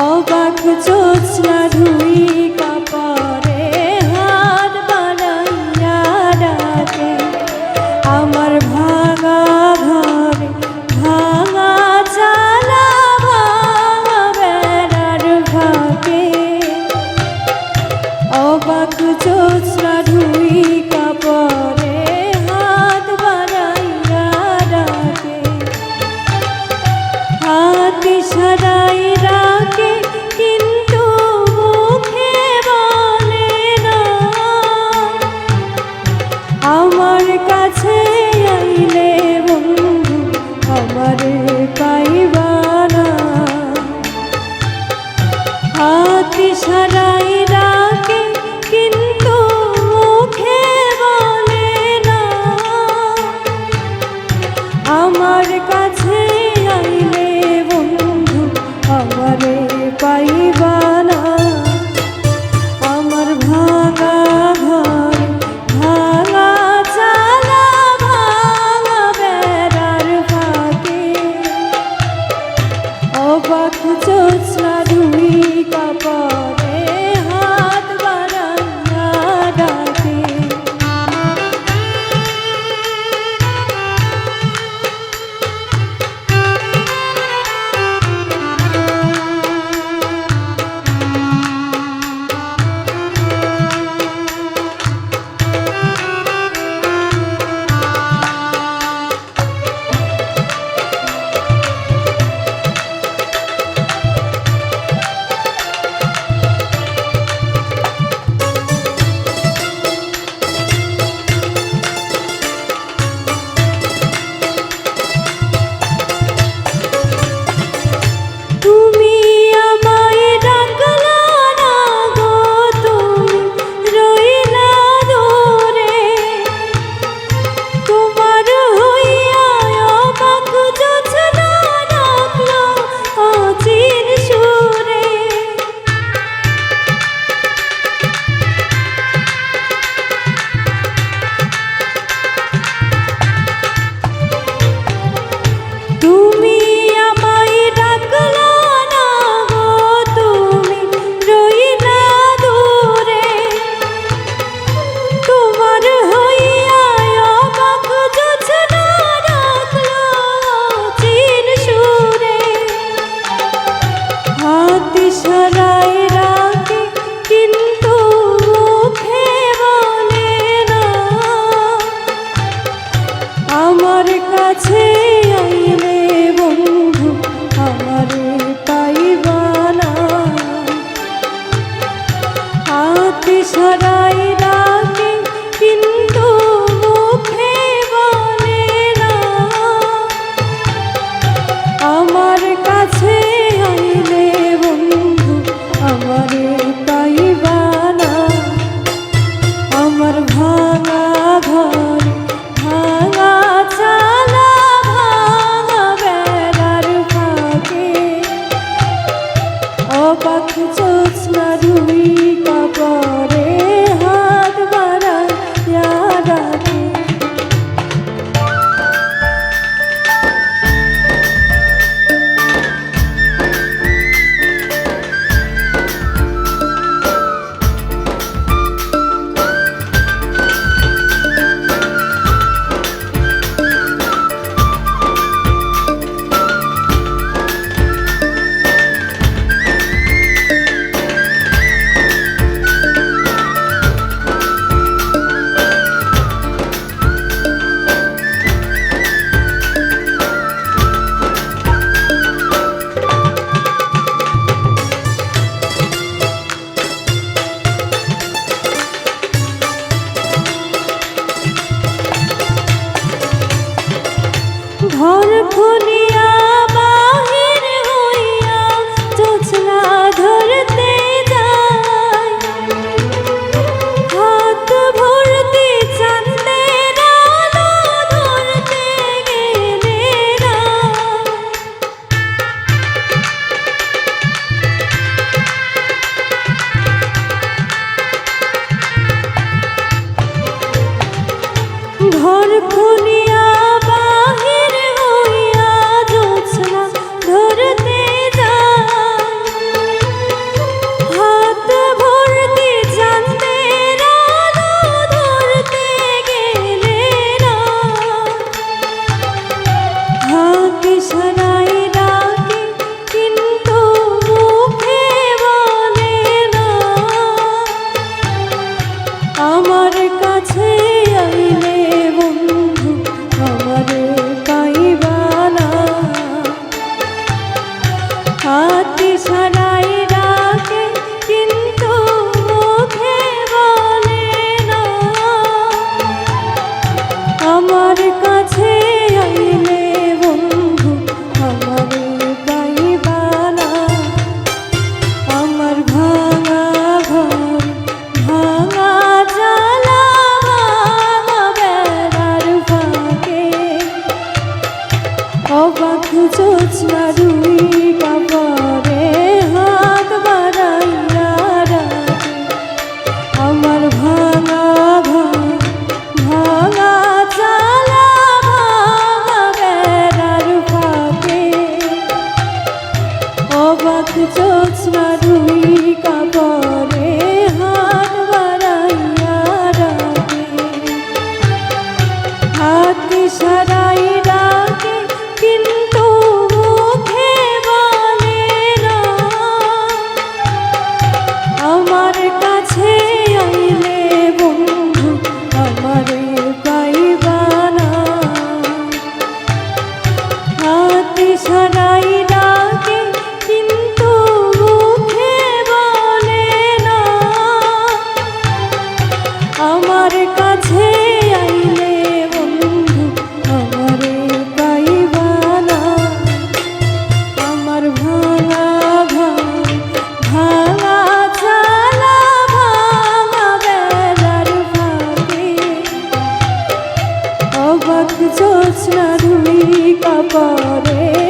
অবাক চোচলা ধুই কাপ সারাই আমার কাছে আইলে বন্ধু আমার আমার কাছে আইলে বন্ধু, আমারে পাইবা আমার ভাঙা ভাঙা চালা ভাঙা বেলার ভাবে অবাক জোৎস্না ধুই কাপড়ে